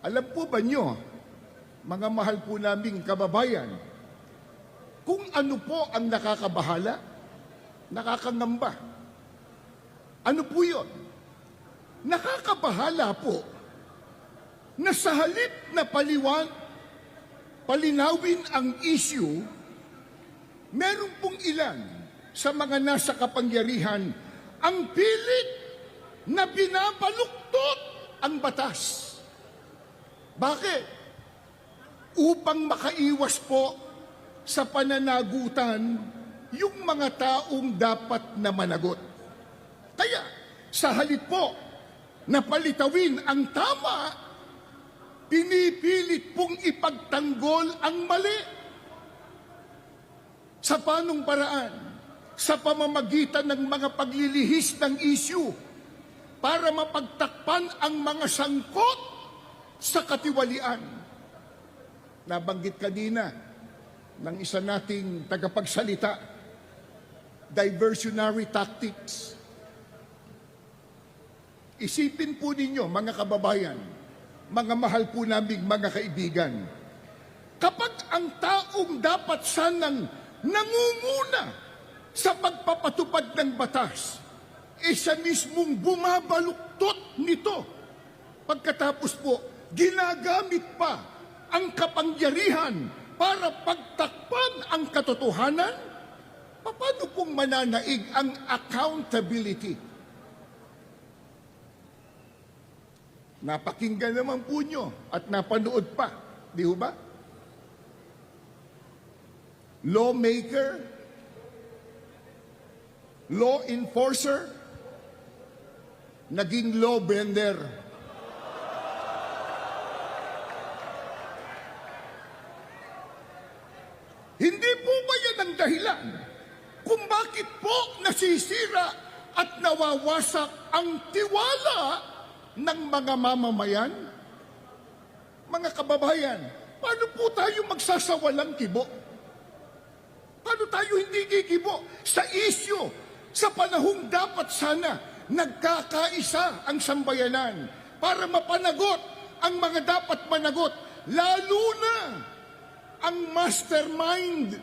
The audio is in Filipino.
Alam po ba nyo, mga mahal po naming kababayan, kung ano po ang nakakabahala, nakakangamba. Ano po yun? Nakakabahala po na sa halip na paliwan, palinawin ang issue, meron pong ilan sa mga nasa kapangyarihan ang pilit na binabaluktot ang batas. Bakit? Upang makaiwas po sa pananagutan yung mga taong dapat na managot. Kaya, sa halip po na palitawin ang tama, pinipilit pong ipagtanggol ang mali. Sa panong paraan? Sa pamamagitan ng mga paglilihis ng issue para mapagtakpan ang mga sangkot sa katiwalian. Nabanggit kanina ng isa nating tagapagsalita, diversionary tactics. Isipin po ninyo, mga kababayan, mga mahal po naming mga kaibigan, kapag ang taong dapat sanang nangunguna sa pagpapatupad ng batas, eh siya mismong bumabaluktot nito. Pagkatapos po, ginagamit pa ang kapangyarihan para pagtakpan ang katotohanan, paano pong mananaig ang accountability? Napakinggan naman po nyo at napanood pa, di ho ba? Lawmaker, law enforcer, naging law bender. Hindi po ba yan ang dahilan kung bakit po nasisira at nawawasak ang tiwala ng mga mamamayan? Mga kababayan, paano po tayo magsasawalang kibo? Paano tayo hindi kikibo sa isyo sa panahong dapat sana nagkakaisa ang sambayanan para mapanagot ang mga dapat managot, lalo na ang mastermind